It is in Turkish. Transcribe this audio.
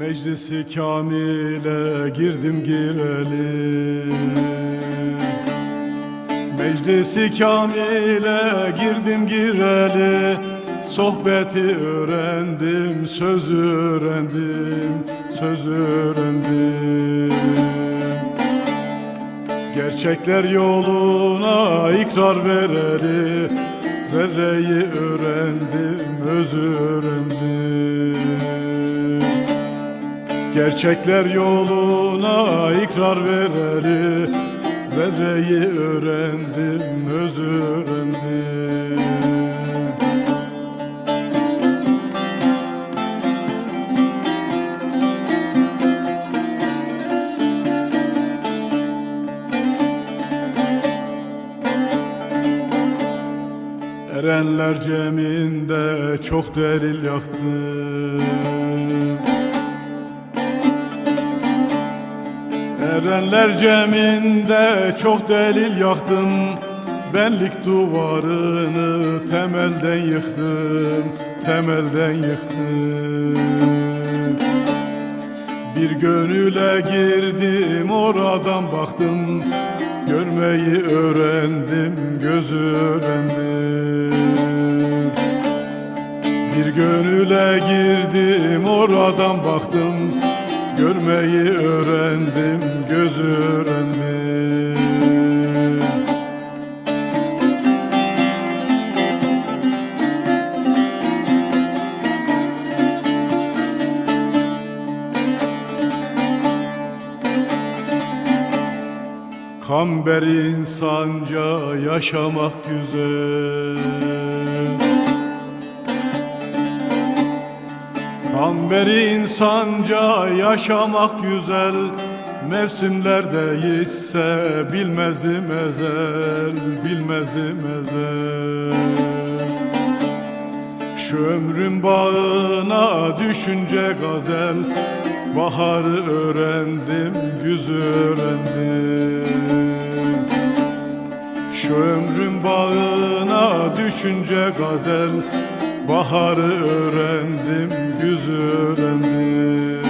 Meclisi kamile girdim girelim Meclisi kamile girdim gireli. Sohbeti öğrendim, söz öğrendim, söz öğrendim. Gerçekler yoluna ikrar vereli. Zerreyi öğrendim, öz öğrendim Gerçekler yoluna ikrar vereli. Zerreyi öğrendim, öz öğrendim. Erenler ceminde çok delil yaktım Erenler ceminde çok delil yaktım. Benlik duvarını temelden yıktım Temelden yıktım. Bir gönüle girdim oradan baktım. Görmeyi öğrendim gözü öğrendim. Bir gönüle girdim oradan baktım. Görmeyi öğrendim öğrendim Kamber insanca yaşamak güzel. Kamber insanca yaşamak güzel Mevsimlerde ise bilmezdim ezel Bilmezdim ezel. Şu ömrün bağına düşünce gazel Baharı öğrendim, güzü öğrendim. Şu ömrün bağına düşünce gazel Baharı öğrendim, güzü öğrendim